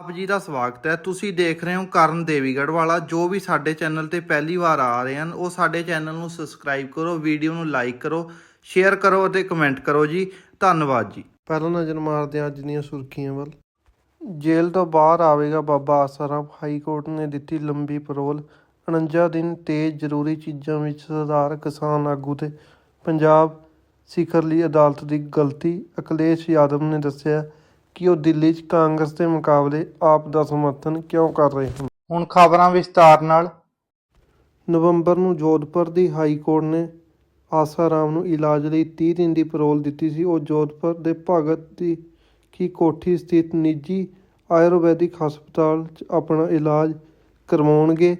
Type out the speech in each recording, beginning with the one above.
ਆਪ ਜੀ ਦਾ ਸਵਾਗਤ ਹੈ। ਤੁਸੀਂ ਦੇਖ ਰਹੇ ਹੋ ਕਰਨ ਦੇਵੀਗੜ੍ਹ ਵਾਲਾ। ਜੋ ਵੀ ਸਾਡੇ ਚੈਨਲ ਤੇ ਪਹਿਲੀ ਵਾਰ ਆ ਰਹੇ ਹਨ, ਉਹ ਸਾਡੇ ਚੈਨਲ ਨੂੰ ਸਬਸਕ੍ਰਾਈਬ ਕਰੋ, ਵੀਡੀਓ ਨੂੰ ਲਾਈਕ ਕਰੋ, ਸ਼ੇਅਰ ਕਰੋ ਅਤੇ ਕਮੈਂਟ ਕਰੋ ਜੀ। ਧੰਨਵਾਦ ਜੀ। ਪਹਿਲਾਂ ਨਜ਼ਰ ਮਾਰਦੇ ਹਾਂ ਅੱਜ ਦੀਆਂ ਸੁਰਖੀਆਂ ਵੱਲ। ਜੇਲ੍ਹ ਤੋਂ ਬਾਹਰ ਆਵੇਗਾ ਬਾਬਾ ਆਸਾਰਾਮ ਹਾਈ ਕੋਰਟ ਨੇ ਦਿੱਤੀ ਲੰਬੀ ਪਰੋਲ 49 ਦਿਨ ਤੇ ਜ਼ਰੂਰੀ ਚੀਜ਼ਾਂ ਵਿੱਚ ਸੁਧਾਰ, ਕਿਸਾਨ ਆਗੂ ਤੇ ਪੰਜਾਬ ਸਿਖਰਲੀ ਅਦਾਲਤ ਦੀ ਗਲਤੀ। ਅਖਿਲੇਸ਼ ਯਾਦਵ ਨੇ ਦੱਸਿਆ ਕਿ ਉਹ ਦਿੱਲੀ 'ਚ ਕਾਂਗਰਸ ਦੇ ਮੁਕਾਬਲੇ ਆਪ ਦਾ ਸਮਰਥਨ ਕਿਉਂ ਕਰ ਰਹੇ ਹਨ? ਹੁਣ ਖਬਰਾਂ ਵਿਸਤਾਰ ਨਾਲ। ਨਵੰਬਰ ਨੂੰ ਜੋਧਪੁਰ ਦੀ ਹਾਈ ਕੋਰਟ ਨੇ ਆਸਾਰਾਮ ਨੂੰ ਇਲਾਜ ਲਈ 30 ਦਿਨ ਦੀ ਪਰੋਲ ਦਿੱਤੀ ਸੀ। ਉਹ ਜੋਧਪੁਰ ਦੇ ਭਗਤ ਦੀ ਕੀ ਕੋਠੀ ਸਥਿਤ ਨਿੱਜੀ ਆਯੁਰਵੈਦਿਕ ਹਸਪਤਾਲ 'ਚ ਆਪਣਾ ਇਲਾਜ ਕਰਵਾਉਣਗੇ।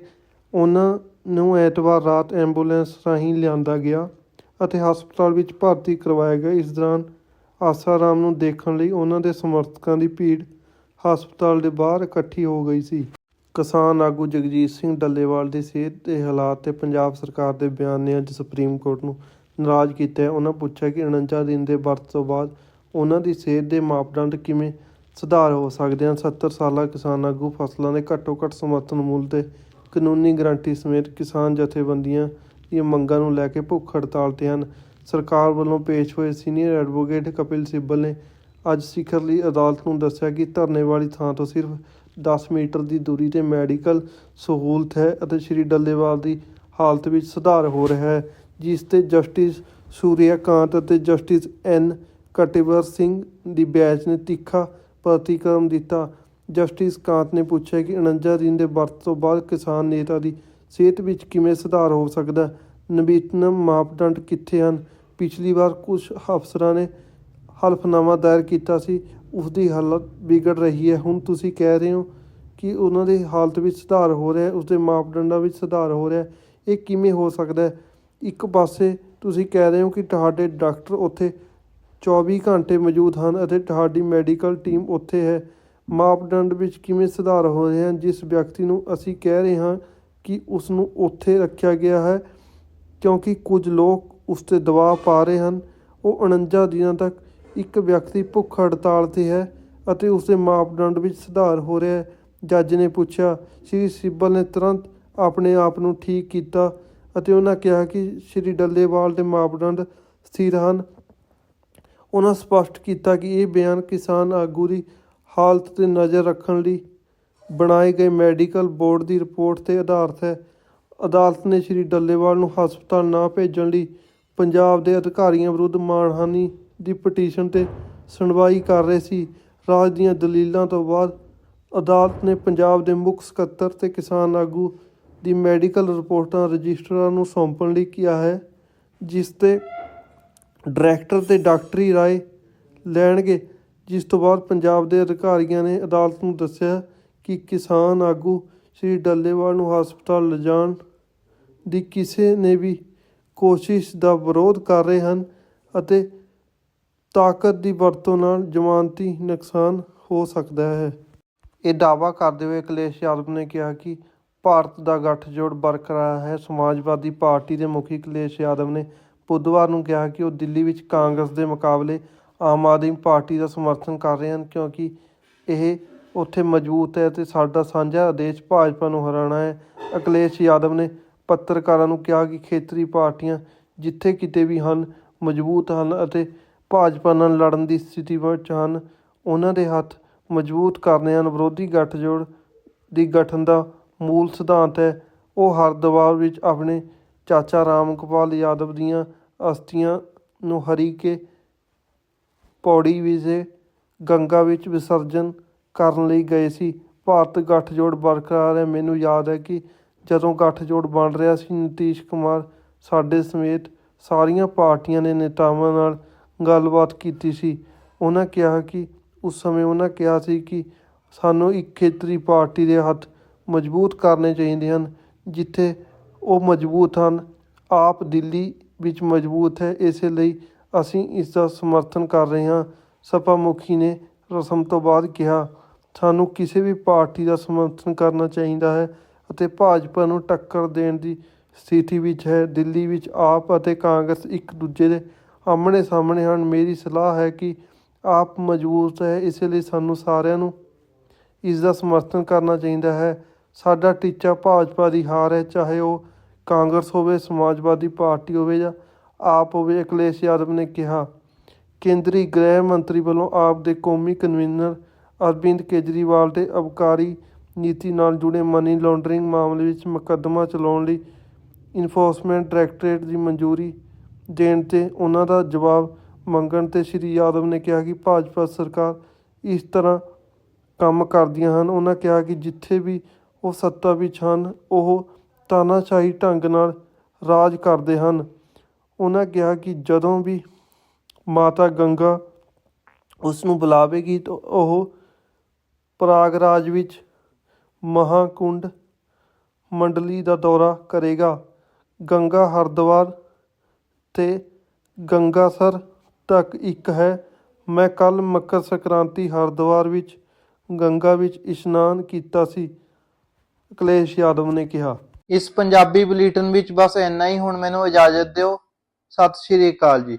ਉਹਨਾਂ ਨੂੰ ਐਤਵਾਰ ਰਾਤ ਐਂਬੂਲੈਂਸ ਰਾਹੀਂ ਲਿਆਂਦਾ ਗਿਆ ਅਤੇ ਹਸਪਤਾਲ ਵਿੱਚ ਭਰਤੀ ਕਰਵਾਇਆ ਗਿਆ। ਇਸ ਦੌਰਾਨ ਆਸਾਰਾਮ ਨੂੰ ਦੇਖਣ ਲਈ ਉਹਨਾਂ ਦੇ ਸਮਰਥਕਾਂ ਦੀ ਭੀੜ ਹਸਪਤਾਲ ਦੇ ਬਾਹਰ ਇਕੱਠੀ ਹੋ ਗਈ ਸੀ। ਕਿਸਾਨ ਆਗੂ ਜਗਜੀਤ ਸਿੰਘ ਡੱਲੇਵਾਲ ਦੀ ਸਿਹਤ ਦੇ ਹਾਲਾਤ ਤੇ ਪੰਜਾਬ ਸਰਕਾਰ ਦੇ ਬਿਆਨ ਨੇ ਅੱਜ ਸੁਪਰੀਮ ਕੋਰਟ ਨੂੰ ਨਾਰਾਜ਼ ਕੀਤਾ ਉਹਨਾਂ ਪੁੱਛਿਆ ਕਿ 49 ਦਿਨ ਦੇ ਵਰਤ ਤੋਂ ਬਾਅਦ ਉਹਨਾਂ ਦੀ ਸਿਹਤ ਦੇ ਮਾਪਦੰਡ ਕਿਵੇਂ ਸੁਧਾਰ ਹੋ ਸਕਦੇ ਹਨ? 70 ਸਾਲਾ ਕਿਸਾਨ ਆਗੂ ਫਸਲਾਂ ਦੇ ਘੱਟੋ ਘੱਟ ਸਮਰਥਨ ਮੁੱਲ ਤੇ ਕਾਨੂੰਨੀ ਗਰੰਟੀ ਸਮੇਤ ਕਿਸਾਨ ਜਥੇਬੰਦੀਆਂ ਦੀਆਂ ਮੰਗਾਂ ਨੂੰ ਲੈ ਕੇ ਭੁੱਖ ਹੜਤਾਲ ਤੇ ਹਨ। ਸਰਕਾਰ ਵੱਲੋਂ ਪੇਸ਼ ਹੋਏ ਸੀਨੀਅਰ ਐਡਵੋਕੇਟ ਕਪਿਲ ਸਿੱਬਲ ਨੇ ਅੱਜ ਸਿਖਰ ਲਈ ਅਦਾਲਤ ਨੂੰ ਦੱਸਿਆ ਕਿ ਧਰਨੇ ਵਾਲੀ ਥਾਂ ਤੋਂ ਸਿਰਫ 10 ਮੀਟਰ ਦੀ ਦੂਰੀ ਤੇ ਮੈਡੀਕਲ ਸਹੂਲਤ ਹੈ ਅਤੇ ਸ਼੍ਰੀ ਡੱਲੇਵਾਲ ਦੀ ਹਾਲਤ ਵਿੱਚ ਸੁਧਾਰ ਹੋ ਰਿਹਾ ਹੈ, ਜਿਸ ਤੇ ਜਸਟਿਸ ਸੂਰਿਆਕਾਂਤ ਅਤੇ ਜਸਟਿਸ ਐਨ ਕਟਿਵਰ ਸਿੰਘ ਦੀ ਬੈਂਚ ਨੇ ਤਿੱਖਾ ਪ੍ਰਤੀਕਰਮ ਦਿੱਤਾ ਜਸਟਿਸ ਕਾਂਤ ਨੇ ਪੁੱਛਿਆ ਕਿ 49 ਦਿਨ ਦੇ ਵਰਤ ਤੋਂ ਬਾਅਦ ਕਿਸਾਨ ਨੇਤਾ ਦੀ ਸਿਹਤ ਵਿੱਚ ਕਿਵੇਂ ਸੁਧਾਰ ਹੋ ਸਕਦਾ ਹੈ? ਨਵੀਨਤਮ ਮਾਪਦੰਡ ਕਿੱਥੇ ਹਨ ਪਿਛਲੀ ਵਾਰ ਕੁਝ ਅਫਸਰਾਂ ਨੇ ਹਲਫਨਾਮਾ ਦਾਇਰ ਕੀਤਾ ਸੀ ਉਸ ਦੀ ਹਾਲਤ ਵਿਗੜ ਰਹੀ ਹੈ। ਹੁਣ ਤੁਸੀਂ ਕਹਿ ਰਹੇ ਹੋ ਕਿ ਉਹਨਾਂ ਦੀ ਹਾਲਤ ਵਿੱਚ ਸੁਧਾਰ ਹੋ ਰਿਹਾ ਹੈ ਉਸ ਦੇ ਮਾਪਦੰਡਾਂ ਵਿੱਚ ਸੁਧਾਰ ਹੋ ਰਿਹਾ ਹੈ। ਇਹ ਕਿਵੇਂ ਹੋ ਸਕਦਾ ਹੈ? ਇੱਕ ਪਾਸੇ ਤੁਸੀਂ ਕਹਿ ਰਹੇ ਹੋ ਕਿ ਤੁਹਾਡੇ ਡਾਕਟਰ ਉੱਥੇ 24 ਘੰਟੇ ਮੌਜੂਦ ਹਨ ਅਤੇ ਤੁਹਾਡੀ ਮੈਡੀਕਲ ਟੀਮ ਉੱਥੇ ਹੈ। ਮਾਪਦੰਡ ਵਿੱਚ ਕਿਵੇਂ ਸੁਧਾਰ ਹੋ ਰਹੇ ਹਨ ਜਿਸ ਵਿਅਕਤੀ ਨੂੰ ਅਸੀਂ ਕਹਿ ਰਹੇ ਹਾਂ ਕਿ ਉਸ ਨੂੰ ਉੱਥੇ ਰੱਖਿਆ ਗਿਆ ਹੈ, ਕਿਉਂਕਿ ਕੁਝ ਲੋਕ ਉਸ ਤੇ ਦਬਾਅ ਪਾ ਰਹੇ ਹਨ। ਉਹ 49 ਦਿਨਾਂ ਤੱਕ ਇੱਕ ਵਿਅਕਤੀ ਭੁੱਖ ਹੜਤਾਲ ਤੇ ਹੈ ਅਤੇ ਉਸ ਦੇ ਮਾਪਦੰਡ ਵਿੱਚ ਸੁਧਾਰ ਹੋ ਰਿਹਾ ਹੈ। ਜੱਜ ਨੇ ਪੁੱਛਿਆ, ਸ਼੍ਰੀ ਸਿੱਬਲ ਨੇ ਤੁਰੰਤ ਆਪਣੇ ਆਪ ਨੂੰ ਠੀਕ ਕੀਤਾ ਅਤੇ ਉਹਨਾਂ ਕਿਹਾ ਕਿ ਸ਼੍ਰੀ ਡੱਲੇਵਾਲ ਦੇ ਮਾਪਦੰਡ ਸਥਿਰ ਹਨ। ਉਹਨਾਂ ਸਪਸ਼ਟ ਕੀਤਾ ਕਿ ਇਹ ਬਿਆਨ ਕਿਸਾਨ ਆਗੂ ਦੀ ਹਾਲਤ ਤੇ ਨਜ਼ਰ ਰੱਖਣ ਲਈ ਬਣਾਏ ਗਏ ਮੈਡੀਕਲ ਬੋਰਡ ਦੀ ਰਿਪੋਰਟ ਤੇ ਆਧਾਰਿਤ ਹੈ। ਅਦਾਲਤ ਨੇ ਸ਼੍ਰੀ ਡੱਲੇਵਾਲ ਨੂੰ ਹਸਪਤਾਲ ਨਾ ਭੇਜਣ ਲਈ ਪੰਜਾਬ ਦੇ ਅਧਿਕਾਰੀਆਂ ਵਿਰੁੱਧ ਮਾਣਹਾਨੀ ਦੀ ਪਟੀਸ਼ਨ ਤੇ ਸੁਣਵਾਈ ਕਰ ਰਹੇ ਸੀ। ਰਾਜ ਦੀਆਂ ਦਲੀਲਾਂ ਤੋਂ ਬਾਅਦ ਅਦਾਲਤ ਨੇ ਪੰਜਾਬ ਦੇ ਮੁੱਖ ਸਕੱਤਰ ਤੇ ਕਿਸਾਨ ਆਗੂ ਦੀ ਮੈਡੀਕਲ ਰਿਪੋਰਟਾਂ ਰਜਿਸਟਰਾਂ ਨੂੰ ਸੌਂਪਣ ਲਈ ਕਿਹਾ ਹੈ, ਜਿਸ ਤੇ ਡਾਇਰੈਕਟਰ ਤੇ ਡਾਕਟਰੀ ਰਾਏ ਲੈਣਗੇ। ਜਿਸ ਤੋਂ ਬਾਅਦ ਪੰਜਾਬ ਦੇ ਅਧਿਕਾਰੀਆਂ ਨੇ ਅਦਾਲਤ ਨੂੰ ਦੱਸਿਆ ਕਿ ਕਿਸਾਨ ਆਗੂ ਸ੍ਰੀ ਡੱਲੇਵਾਲ ਨੂੰ ਹਸਪਤਾਲ ਲਿਜਾਣ ਦੀ ਕਿਸੇ ਨੇ ਵੀ ਕੋਸ਼ਿਸ਼ ਦਾ ਵਿਰੋਧ ਕਰ ਰਹੇ ਹਨ ਅਤੇ ਤਾਕਤ ਦੀ ਵਰਤੋਂ ਨਾਲ ਜ਼ਮਾਨਤੀ ਨੁਕਸਾਨ ਹੋ ਸਕਦਾ ਹੈ। ਇਹ ਦਾਅਵਾ ਕਰਦੇ ਹੋਏ ਅਖਿਲੇਸ਼ ਯਾਦਵ ਨੇ ਕਿਹਾ ਕਿ ਭਾਰਤ ਦਾ ਗੱਠਜੋੜ ਬਰਕਰਾਰ ਹੈ। ਸਮਾਜਵਾਦੀ ਪਾਰਟੀ ਦੇ ਮੁਖੀ ਅਖਿਲੇਸ਼ ਯਾਦਵ ਨੇ ਬੁੱਧਵਾਰ ਨੂੰ ਕਿਹਾ ਕਿ ਉਹ ਦਿੱਲੀ ਵਿੱਚ ਕਾਂਗਰਸ ਦੇ ਮੁਕਾਬਲੇ ਆਮ ਆਦਮੀ ਪਾਰਟੀ ਦਾ ਸਮਰਥਨ ਕਰ ਰਹੇ ਹਨ ਕਿਉਂਕਿ ਇਹ ਉੱਥੇ ਮਜ਼ਬੂਤ ਹੈ ਤੇ ਸਾਡਾ ਸਾਂਝਾ ਆਦੇਸ਼ ਭਾਜਪਾ ਨੂੰ ਹਰਾਉਣਾ ਹੈ। ਅਖਿਲੇਸ਼ ਯਾਦਵ ਨੇ ਪੱਤਰਕਾਰਾਂ ਨੂੰ ਕਿਹਾ ਕਿ ਖੇਤਰੀ ਪਾਰਟੀਆਂ ਜਿੱਥੇ ਕਿਤੇ ਵੀ ਹਨ, ਮਜ਼ਬੂਤ ਹਨ ਅਤੇ ਭਾਜਪਾ ਨਾਲ ਲੜਨ ਦੀ ਸਥਿਤੀ ਵਿੱਚ ਹਨ, ਉਹਨਾਂ ਦੇ ਹੱਥ ਮਜ਼ਬੂਤ ਕਰਨੇ ਹਨ। ਵਿਰੋਧੀ ਗੱਠਜੋੜ ਦੀ ਗਠਨ ਦਾ ਮੂਲ ਸਿਧਾਂਤ ਹੈ। ਉਹ ਹਰ ਦਬਾਅ ਵਿੱਚ ਆਪਣੇ ਚਾਚਾ ਰਾਮ ਗੋਪਾਲ ਯਾਦਵ ਦੀਆਂ ਅਸਥੀਆਂ ਨੂੰ ਹਰੀ ਕੇ ਪੌੜੀ ਵਿਜੇ ਗੰਗਾ ਵਿੱਚ ਵਿਸਰਜਨ ਕਰਨ ਲਈ ਗਏ ਸੀ। ਭਾਰਤ ਗੱਠਜੋੜ ਬਰਕਰਾਰ ਹੈ। ਮੈਨੂੰ ਯਾਦ ਹੈ ਕਿ ਜਦੋਂ ਗੱਠਜੋੜ ਬਣ ਰਿਹਾ ਸੀ, ਨਿਤੀਸ਼ ਕੁਮਾਰ ਸਾਡੇ ਸਮੇਤ ਸਾਰੀਆਂ ਪਾਰਟੀਆਂ ਨੇ ਨੇਤਾਵਾਂ ਨਾਲ ਗੱਲਬਾਤ ਕੀਤੀ ਸੀ। ਉਹਨਾਂ ਕਿਹਾ ਕਿ ਉਸ ਸਮੇਂ ਉਹਨਾਂ ਕਿਹਾ ਸੀ ਕਿ ਸਾਨੂੰ ਇੱਕ ਖੇਤਰੀ ਪਾਰਟੀ ਦੇ ਹੱਥ ਮਜ਼ਬੂਤ ਕਰਨੇ ਚਾਹੀਦੇ ਹਨ, ਜਿੱਥੇ ਉਹ ਮਜ਼ਬੂਤ ਹਨ। ਆਪ ਦਿੱਲੀ ਵਿੱਚ ਮਜ਼ਬੂਤ ਹੈ, ਇਸੇ ਲਈ ਅਸੀਂ ਇਸ ਦਾ ਸਮਰਥਨ ਕਰ ਰਹੇ ਹਾਂ ਸਪਾ ਮੁਖੀ ਨੇ ਰਸਮ ਤੋਂ ਬਾਅਦ ਕਿਹਾ। ਸਾਨੂੰ ਕਿਸੇ ਵੀ ਪਾਰਟੀ ਦਾ ਸਮਰਥਨ ਕਰਨਾ ਚਾਹੀਦਾ ਹੈ ਅਤੇ ਭਾਜਪਾ ਨੂੰ ਟੱਕਰ ਦੇਣ ਦੀ ਸਥਿਤੀ ਵਿੱਚ ਹੈ। ਦਿੱਲੀ ਵਿੱਚ ਆਪ ਅਤੇ ਕਾਂਗਰਸ ਇੱਕ ਦੂਜੇ ਦੇ ਆਮਣੇ ਸਾਹਮਣੇ ਹਨ। ਮੇਰੀ ਸਲਾਹ ਹੈ ਕਿ ਆਪ ਮਜ਼ਬੂਤ ਹੈ। ਇਸ ਲਈ ਸਾਨੂੰ ਸਾਰਿਆਂ ਨੂੰ ਇਸ ਦਾ ਸਮਰਥਨ ਕਰਨਾ ਚਾਹੀਦਾ ਹੈ। ਸਾਡਾ ਟੀਚਾ ਭਾਜਪਾ ਦੀ ਹਾਰ ਹੈ। ਚਾਹੇ ਉਹ ਕਾਂਗਰਸ ਹੋਵੇ, ਸਮਾਜਵਾਦੀ ਪਾਰਟੀ ਹੋਵੇ ਜਾਂ ਆਪ ਹੋਵੇ, ਅਖਿਲੇਸ਼ ਯਾਦਵ ਨੇ ਕਿਹਾ, ਕੇਂਦਰੀ ਗ੍ਰਹਿ ਮੰਤਰੀ ਵੱਲੋਂ ਆਪ ਦੇ ਕੌਮੀ ਕਨਵੀਨਰ ਅਰਵਿੰਦ ਕੇਜਰੀਵਾਲ ਦੇ ਅਬਕਾਰੀ ਨੀਤੀ ਨਾਲ ਜੁੜੇ ਮਨੀ ਲਾਂਡਰਿੰਗ ਮਾਮਲੇ ਵਿੱਚ ਮੁਕੱਦਮਾ ਚਲਾਉਣ ਲਈ ਇਨਫੋਰਸਮੈਂਟ ਡਾਇਰੈਕਟੋਰੇਟ ਦੀ ਮਨਜ਼ੂਰੀ ਦੇਣ ਤੇ ਉਹਨਾਂ ਦਾ ਜਵਾਬ ਮੰਗਣ ਤੇ ਸ਼੍ਰੀ ਯਾਦਵ ਨੇ ਕਿਹਾ ਕਿ ਭਾਜਪਾ ਸਰਕਾਰ ਇਸ ਤਰ੍ਹਾਂ ਕੰਮ ਕਰਦੀਆਂ ਹਨ। ਉਹਨਾਂ ਕਿਹਾ ਕਿ ਜਿੱਥੇ ਵੀ ਉਹ ਸੱਤਾ ਵਿੱਚ ਹਨ, ਉਹ ਤਾਨਾਸ਼ਾਹੀ ਢੰਗ ਨਾਲ ਰਾਜ ਕਰਦੇ ਹਨ। ਉਹਨਾਂ ਕਿਹਾ ਕਿ ਜਦੋਂ ਵੀ ਮਾਤਾ ਗੰਗਾ ਉਸ ਨੂੰ ਬੁਲਾਵੇਗੀ ਤਾਂ ਉਹ ਪ੍ਰਾਗਰਾਜ ਵਿੱਚ ਮਹਾਕੁੰਡ ਮੰਡਲੀ ਦਾ ਦੌਰਾ ਕਰੇਗਾ। ਗੰਗਾ ਹਰਿਦੁਆਰ ਅਤੇ ਗੰਗਾਸਰ ਤੱਕ ਇੱਕ ਹੈ। ਮੈਂ ਕੱਲ੍ਹ ਮਕਰ ਸੰਕ੍ਰਾਂਤੀ ਹਰਿਦੁਆਰ ਵਿੱਚ, ਗੰਗਾ ਵਿੱਚ ਇਸ਼ਨਾਨ ਕੀਤਾ ਸੀ ਅਖਿਲੇਸ਼ ਯਾਦਵ ਨੇ ਕਿਹਾ। ਇਸ ਪੰਜਾਬੀ ਬੁਲੇਟਿਨ ਵਿੱਚ ਬਸ ਇੰਨਾ ਹੀ। ਹੁਣ ਮੈਨੂੰ ਇਜਾਜ਼ਤ ਦਿਓ। ਸਤਿ ਸ਼੍ਰੀ ਅਕਾਲ ਜੀ।